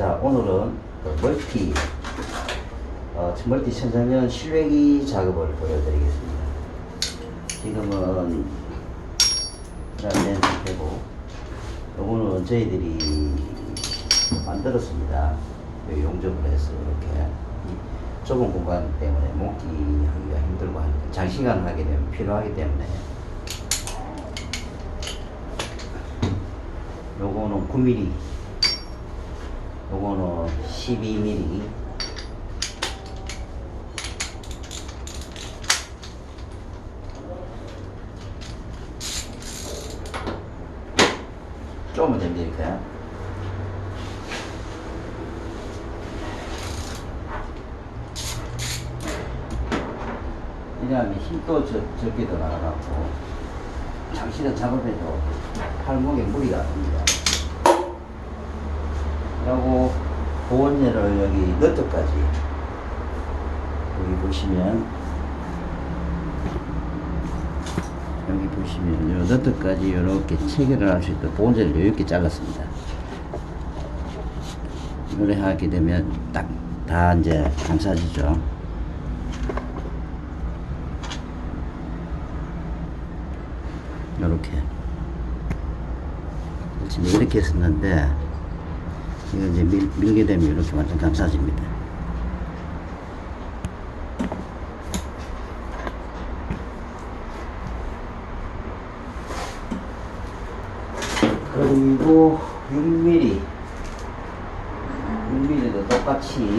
자, 오늘은 그 멀티, 어, 멀티 천장면 실외기 작업을 보여드리겠습니다. 지금은 그다음에 되고, 요거는 저희들이 만들었습니다. 요 용접을 해서 이렇게 이 좁은 공간 때문에 목기 하기가 힘들고 하니까 장시간 하게 되면 필요하기 때문에 요거는 9mm 요거는 12mm 조금만 됩니까? 이러면 힘도 적, 적게 더 나가고 장시간 작업해도 팔목에 무리가 안 됩니다. 그리고 보온재를 여기 너트까지 여기 보시면 여기 보시면 요 너트까지 이렇게 체결을 할 수 있도록 보온재를 이렇게 잘랐습니다. 이걸 하게 되면 딱 다 이제 감싸지죠. 이렇게 지금 이렇게 했었는데 이제 밀, 밀게 되면 이렇게 완전 감싸집니다. 그리고 6mm 6mm도 똑같이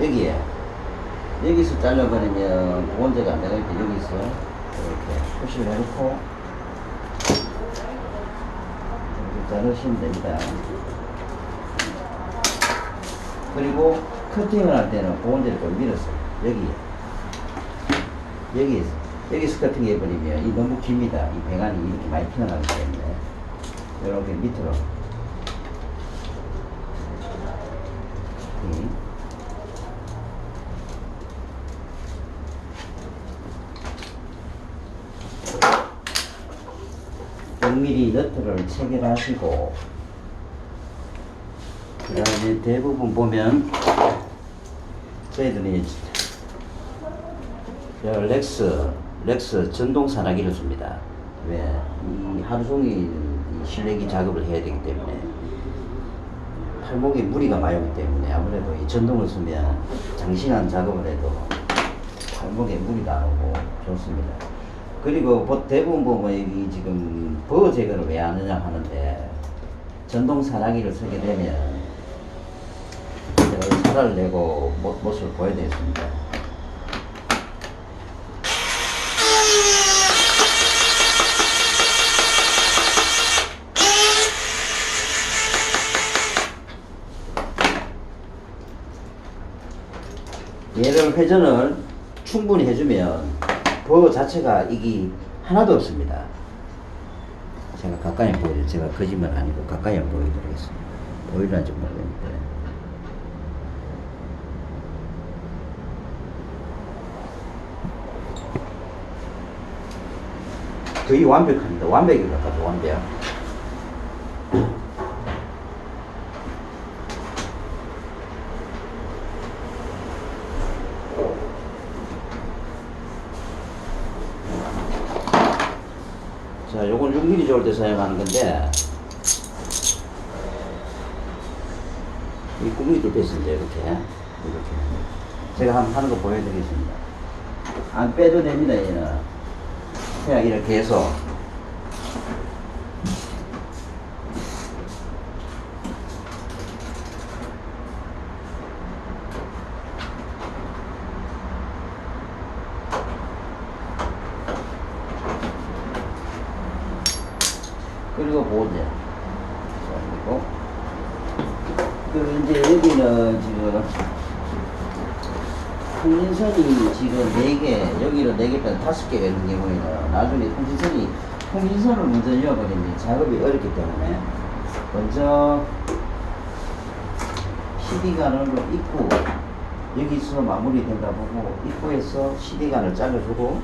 여기에 여기서 잘라버리면 보온제가 안 되니까 여기서 이렇게 표시를 해놓고 이렇게 자르시면 됩니다. 그리고 커팅을 할 때는 보온제를 좀 밀었어요. 여기에. 여기에서. 여기서 커팅 해버리면 이 너무 깁니다. 이 배관이 이렇게 많이 튀어나가기 때문에. 이렇게 밑으로. 커팅. 영 m 리 너트를 체결하시고 그 다음에 대부분 보면 저희들이 저 렉스 렉스 전동 산화기를 씁니다. 왜? 이 하루 종일 이 실내기 작업을 해야 되기 때문에 팔목에 무리가 많이 오기 때문에 아무래도 이 전동을 쓰면 장시간 작업을 해도 팔목에 무리가 안 오고 좋습니다. 그리고 보- 대부분 보면 여기 지금 버거 제거를 왜안 하냐 하는데 전동 산화기를 쓰게 되면 살을 내고 모, 모습을 보여드리겠습니다. 얘를 회전을 충분히 해주면 버거 자체가 이게 하나도 없습니다. 제가 가까이 보여요. 제가 거짓말 아니고 가까이 보여드리겠습니다. 보이는지 모르겠는데. 거의 완벽합니다. 완벽이 가까죠, 완벽. 자, 요건 6mm 좋을 때 사용하는 건데, 이 9mm 뺐습니다, 이렇게. 이렇게. 제가 한번 하는 거 보여드리겠습니다. 안 빼도 됩니다, 얘는. 그냥 이렇게 해서. 그리고 보호제. 자, 그리고 그 이제 여기는 지금 통신선이 지금 4개, 여기로 4개 빼서 5개가 있는 경우에는 나중에 통신선이, 통신선을 먼저 이어버리면 작업이 어렵기 때문에 먼저 12간을 입구, 여기서 마무리 된다 보고 입구에서 12간을 잘라주고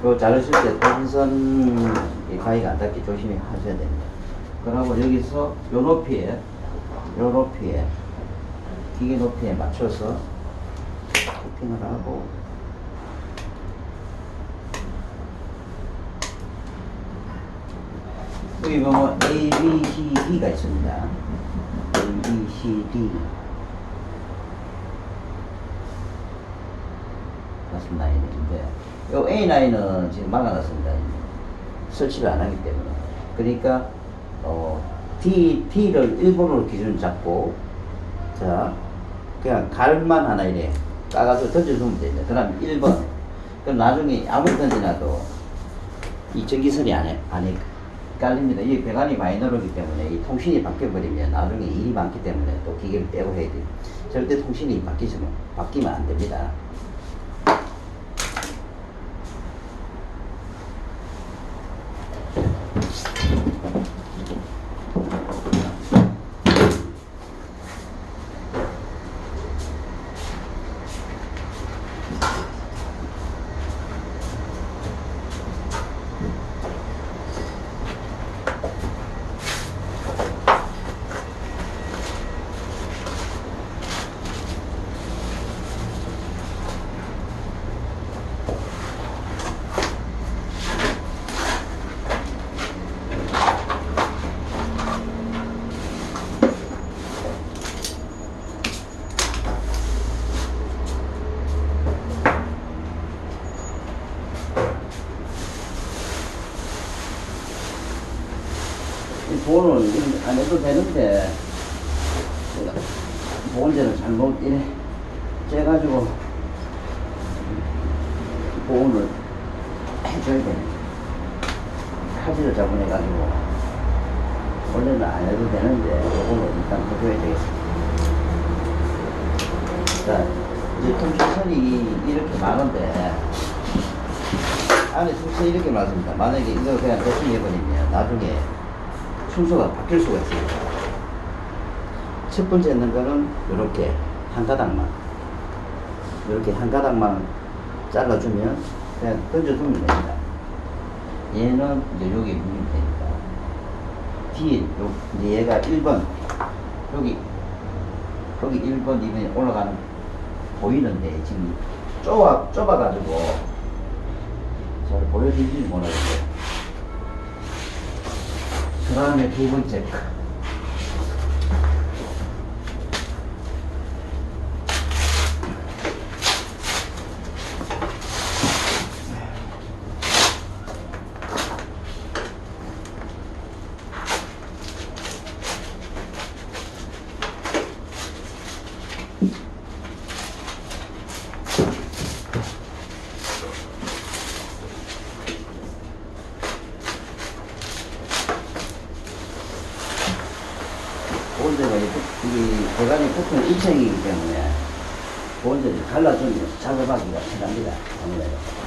그거 자르실 때 동선 이 가위가 안 닿게 조심히 하셔야 됩니다. 그러고 여기서 요 높이에 요 높이에 기계 높이에 맞춰서 코팅을 하고. 여기 보면 A, B, C, D가 있습니다. A, B, C, D. 다섯 라인인데. 요 A 라인은 지금 막아놨습니다. 설치를 안 하기 때문에. 그러니까 어, D, D를 1번으로 기준 잡고 자 그냥 갈만 하나 이래 까가지고 던져주면 됩니다. 그 다음 1번 그럼 나중에 아무리 던져놔도 이 전기선이 안에 안에 깔립니다. 이 배관이 마이너르기 때문에 이 통신이 바뀌어버리면 나중에 일이 많기 때문에 또 기계를 빼고 해야 돼요. 절대 통신이 바뀌지면 바뀌면 안 됩니다. 이 보온을 안 해도 되는데 보온제를 잘못 이래 째가지고 보온을 해줘야 되네 칼질을 잘못해가지고 원래는 안 해도 되는데 이거는 일단 해줘야 되겠습니다. 자 이제 통신선이 이렇게 많은데 안에 순서 이렇게 많습니다. 만약에 이거 그냥 대충 해버리면 나중에 순서가 바뀔 수가 있습니다. 첫 번째 있는 거는 이렇게 한 가닥만 이렇게 한 가닥만 잘라주면 그냥 던져주면 됩니다. 얘는 이제 여기 물리면 되니까 뒤에 요, 이제 얘가 1번 여기 여기 1번 2번이 올라가는 보이는데 지금 좁아 좁아가지고 잘 보여드리지 못하겠어요. 그 다음에 두 번째 보온제가 이게 배관이 보통 1층이기 때문에 보온제를 갈라주면 작업하기가 편합니다. 아무래도.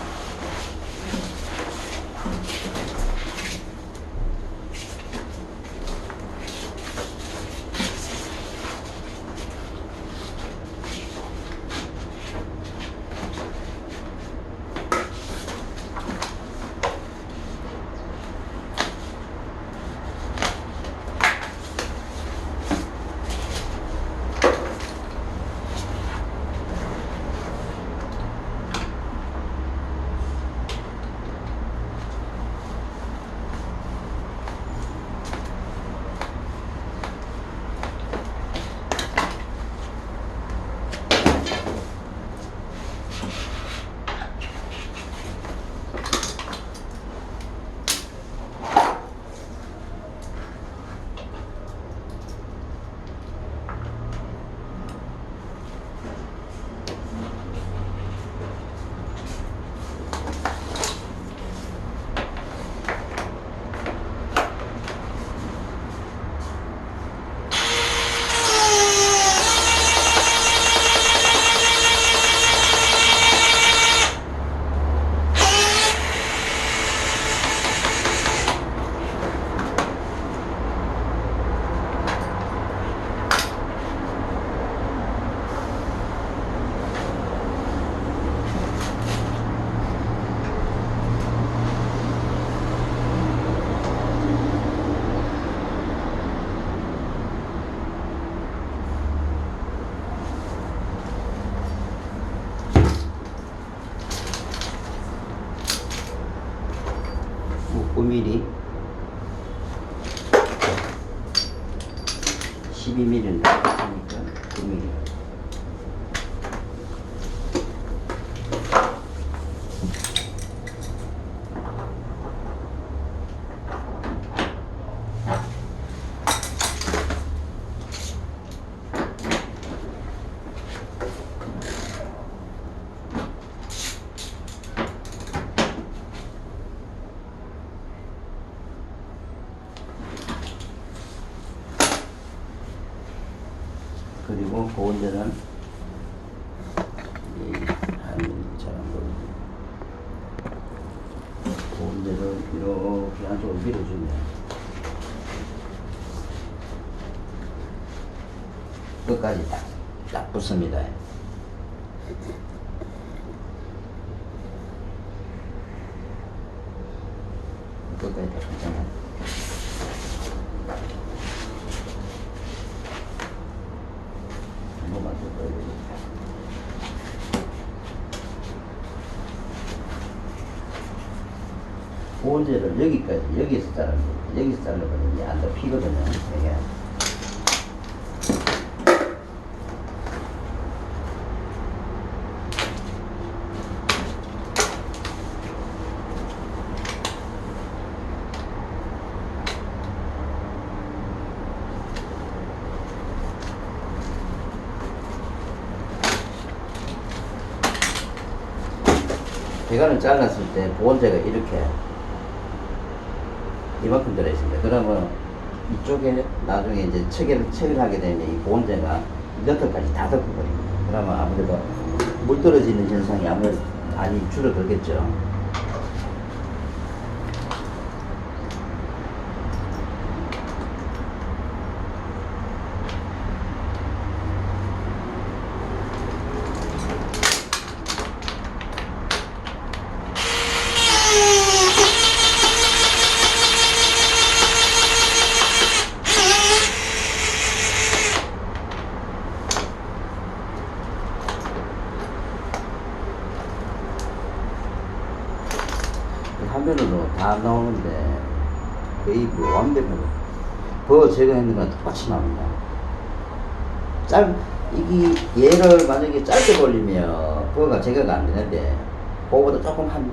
9mm 12mm는 하니까 9mm 그리고 보온제는 한 잘안 보이네. 보온제를 이렇게 안쪽으로 밀어주면 끝까지 딱, 딱 붙습니다. 끝까지 딱 붙잖아요. 한 번만 더 넣어야 되겠다. 보온제를 여기까지 여기서 자르는 거 여기서 자르면 이게 안 덮이거든요. 이게 대가를 잘랐을 때 보온제가 이렇게 이만큼 들어있습니다. 그러면 이쪽에 나중에 이제 체결, 체결 하게 되면 이 보온제가 이것들까지 다 덮어버립니다. 그러면 아무래도 물 떨어지는 현상이 아무래도 많이 줄어들겠죠. 다 나오는데 거의 뭐 완벽하게 버 제거했는 거랑 똑같이 나옵니다. 짧 이게 얘를 만약에 짧게 돌리면 버가 제거가 안 되는데 그거보다 조금 한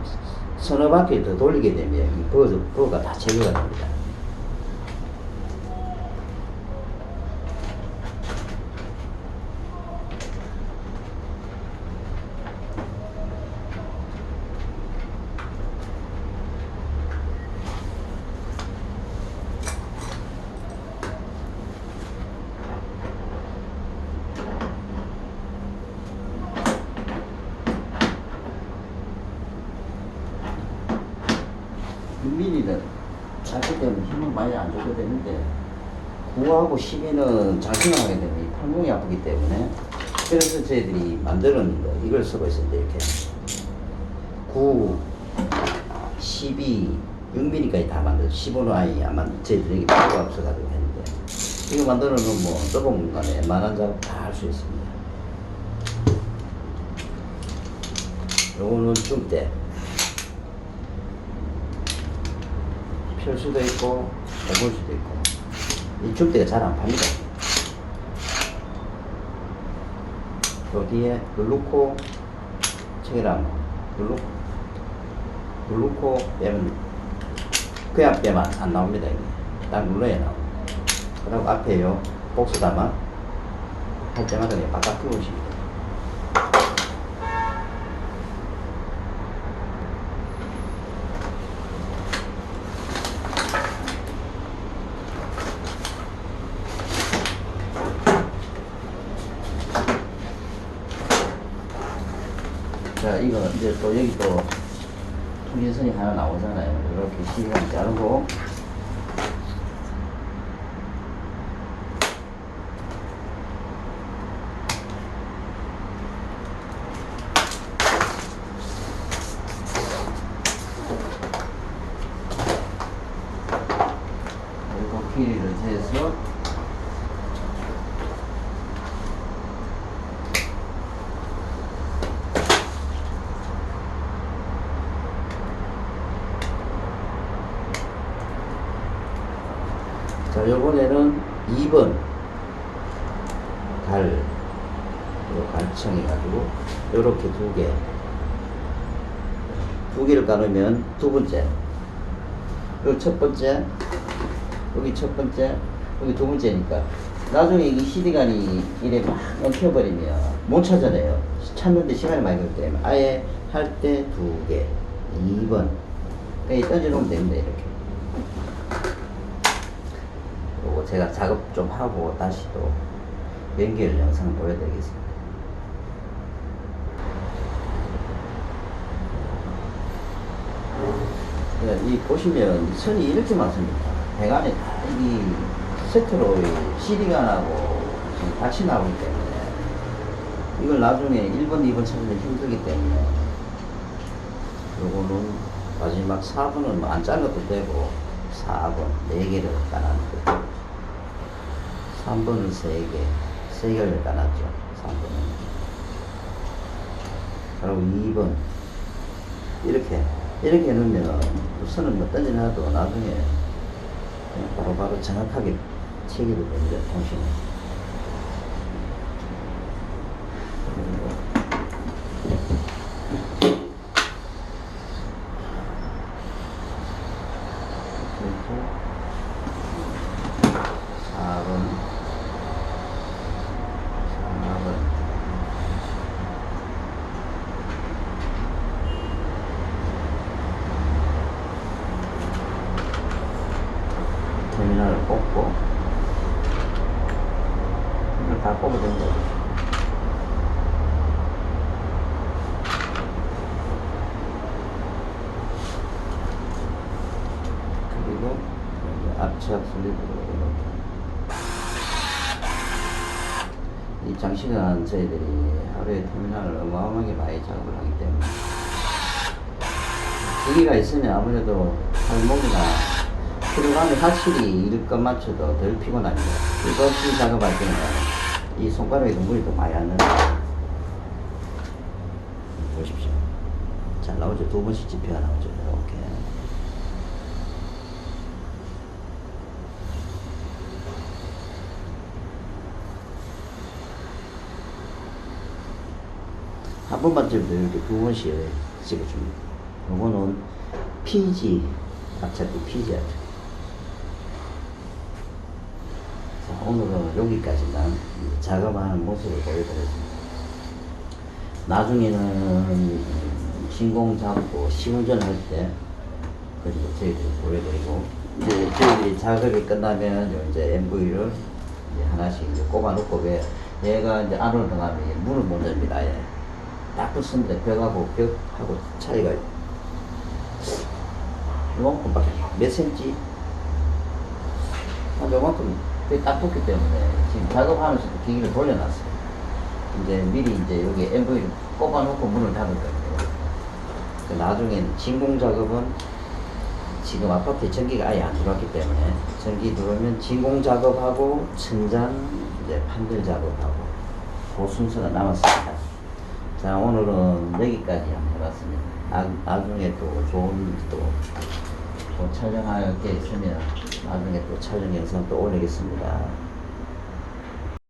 서너 바퀴 더 돌리게 되면 이 버, 버가 다 제거가 됩니다. 윤민이는 힘을 많이 안 줘도 되는데 9하고 12는 장신하게 되면 이 팔목이 아프기 때문에 그래서 저희들이 만드는 거 이걸 쓰고 있습니다 이렇게. 9, 12, 6mm까지 다 만들어 15는 아예 안 만들 저희들이 이게 필요가 없어가지고 했는데 이거 만드는 건뭐 좁은 공간에 웬만한 작업 다 할 수 있습니다. 요거는 중대 펼 수도 있고 해볼 수도 있고. 이 중대가 잘 안 팝니다. 요 뒤에 누르코 체결하면 누르 누르코 빼면 그냥 빼면 안 나옵니다 이게. 딱 눌러야 나옵니다 그리고 앞에 요 복수 담아 할 때마다 바깥 끼우십니다 자, 이제 또 여기 또 통신선이 하나 나오잖아요. 이렇게 시간 자르고 그리고 길이를 재서 자, 요번에는 2번 달, 요 갈청해가지고, 요렇게 두 개. 두 개를 까놓으면 두 번째. 여기 첫 번째, 여기 첫 번째, 여기 두 번째니까. 나중에 이 시디간이 이래 막 엉켜버리면 못 찾아내요. 찾는데 시간이 많이 걸기 때문에. 아예 할 때 두 개. 2번. 그냥 던져놓으면 됩니다, 이렇게. 제가 작업 좀 하고 다시 또 연결 영상 보여드리겠습니다. 네, 이 보시면 이 선이 이렇게 많습니다. 배관에 다이 세트로 CD관하고 지금 같이 나오기 때문에 이걸 나중에 1번, 2번 찾는 힘들기 때문에 요거는 마지막 4번은 뭐안 잘라도 되고 4번 4개를 까놨고 3번은 3개 3개를 까놨죠 3번은. 그리고 2번 이렇게 이렇게 해놓으면 또 선을 뭐 던져놔도 나중에 바로바로 정확하게 체결이 됩니다 통신은 그리고 4번 4번 터미널을 뽑고 이걸 다 뽑아야 된다 그리고 여기 압착 슬립으로 이렇게 이 장시간 저희들이 하루에 터미널을 어마어마하게 많이 작업을 하기 때문에 기기가 있으면 아무래도 팔목이나 피로감이 확실히 일것 맞춰도 덜 피곤합니다. 이거 없이 작업할 때는 이 손가락에 눈물이 더 많이 안 나요. 보십시오. 잘 나오죠? 두 번씩 집혀가 나오죠? 이렇게. 한 번만 찍어도 이렇게 두 번씩 찍어줍니다. 요거는 PG 압착기 PG 압착. 자, 오늘은 여기까지만 작업하는 모습을 보여드렸습니다. 나중에는 신공 잡고 시운전 할때 그리고 저희들이 보여드리고 이제 저희들이 작업이 끝나면 요 이제 MV를 이제 하나씩 이제 꼽아놓고 왜 얘가 이제 안으로 들어가면 얘 문을 못 열립니다. 아예. 딱 붙습니다. 벽하고 벽하고 차이가 요만큼밖에 몇 센치 한 요만큼 거의 딱 붙기 때문에 지금 작업하면서도 기기를 돌려놨어요. 이제 미리 이제 여기 MV를 꼽아놓고 문을 닫을 거예요. 그 나중엔 진공 작업은 지금 아파트에 전기가 아예 안 들어왔기 때문에 전기 들어오면 진공 작업하고 천장 이제 판들 작업하고 그 순서가 남았습니다. 자 오늘은 여기까지 한번 해봤습니다. 나, 나중에 또 좋은 또, 또 촬영할 게 있으면 나중에 또 촬영 영상 또 올리겠습니다.